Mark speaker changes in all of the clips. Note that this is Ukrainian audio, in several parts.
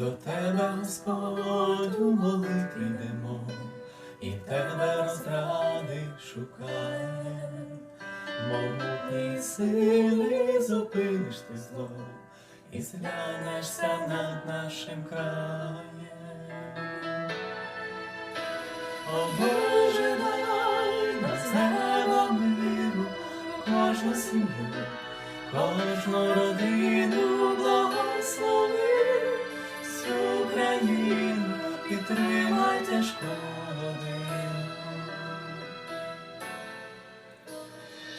Speaker 1: До тебе, Господь, у молитві йдемо, і тебе розради шукаємо. Могутній сили зупиниш ти зло, і зглянешся над нашим краєм. О Боже, дай на неба миру, кожну сім'ю, кожну родину благослови, всю країну підтримай тяжку годину.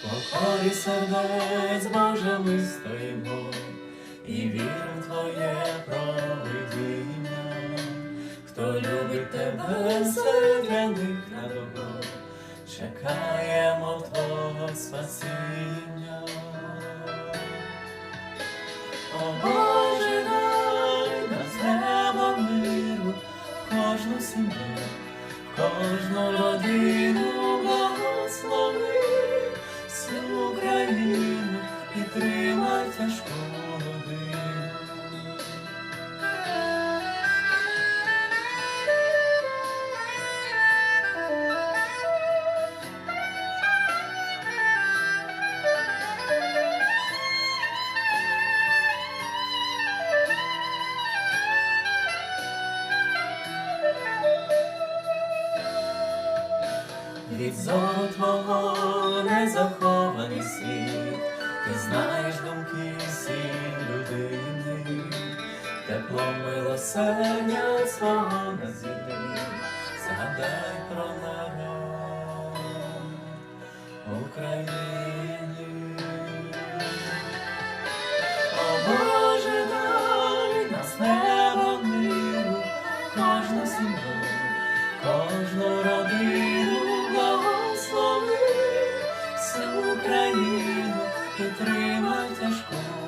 Speaker 1: Покорі сердець Боже, ми стоїмо, і віру в Твоє провидіння. Хто любить тебе, все для них на добро, чекаємо Твого спасіння. О в кожну родину милосердя свого на землі, згадай про народ України. О Боже, дай нас неба миру, кожну сім'ю, кожну родину благослови, всю країну підтримай тяжку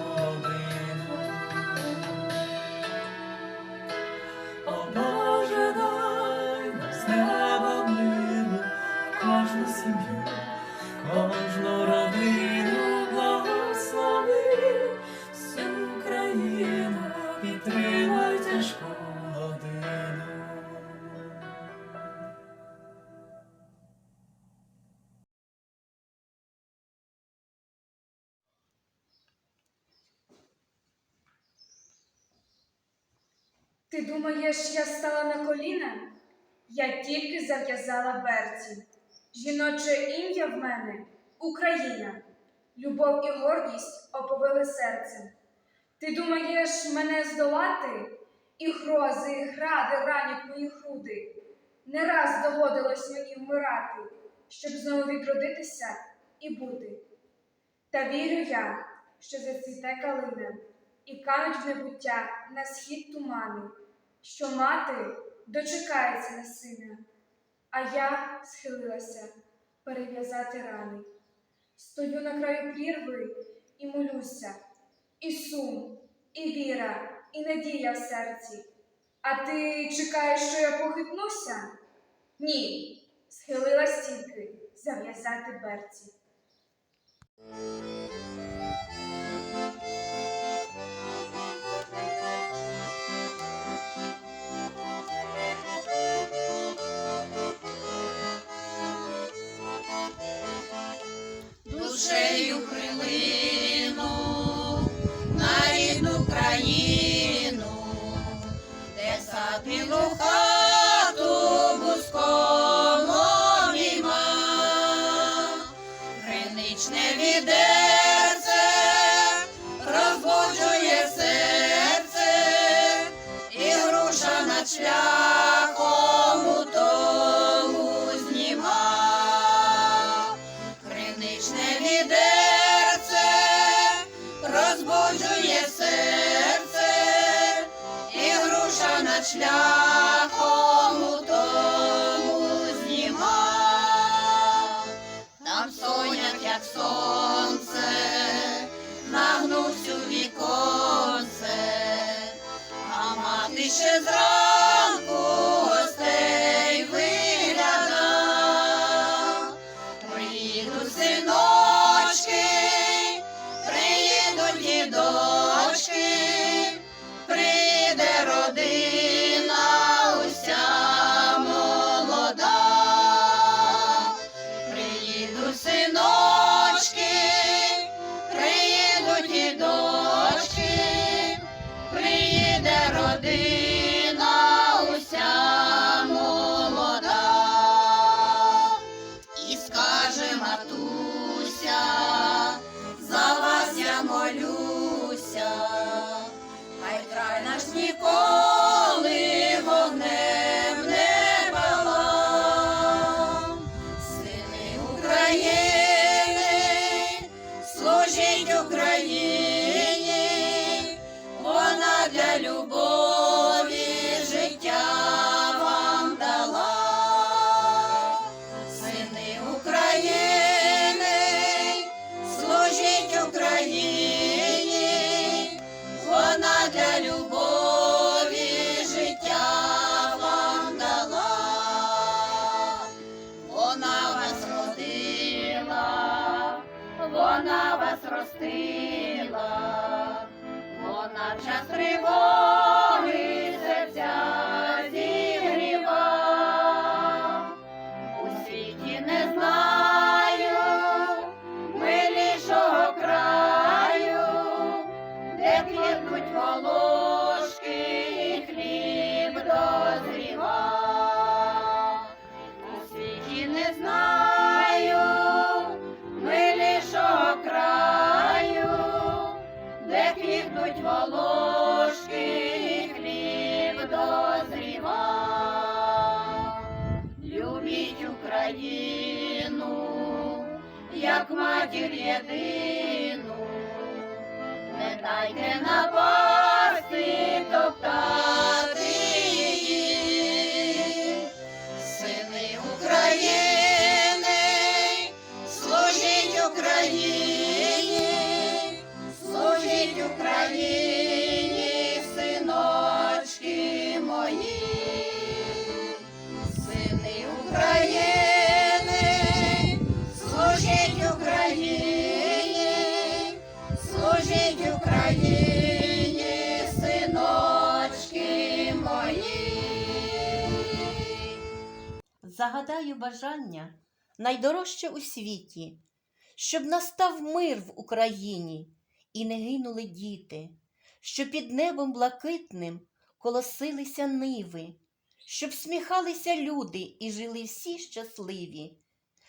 Speaker 2: Ти думаєш, я стала на коліна? Я тільки зав'язала берці. Жіноче ім'я в мене Україна. Любов і гордість оповили серцем. Ти думаєш мене здолати? І грози, і гради ранять мої груди. Не раз доводилось мені вмирати, щоб знову відродитися і бути. Та вірю я, що зацвіте калина, і кануть в небуття на схід тумани, що мати дочекається на сина, а я схилилася перев'язати рани. Стою на краю прірви і молюся, і сум, і віра, і надія в серці. А ти чекаєш, що я похитнуся? Ні, схилилась тільки зав'язати берці.
Speaker 3: Ще зранку гостей вигляда. Приїдуть синочки, молюся, хай край наш ніколи Lord. Як матір єдину, не дайте на напасти
Speaker 4: Загадаю бажання найдорожче у світі, щоб настав мир в Україні і не гинули діти, щоб під небом блакитним колосилися ниви, щоб сміхалися люди і жили всі щасливі,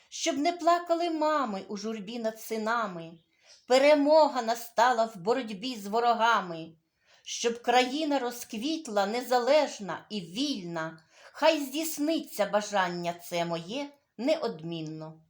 Speaker 4: щоб не плакали мами у журбі над синами, перемога настала в боротьбі з ворогами, щоб країна розквітла незалежна і вільна. Хай здійсниться бажання це моє неодмінно.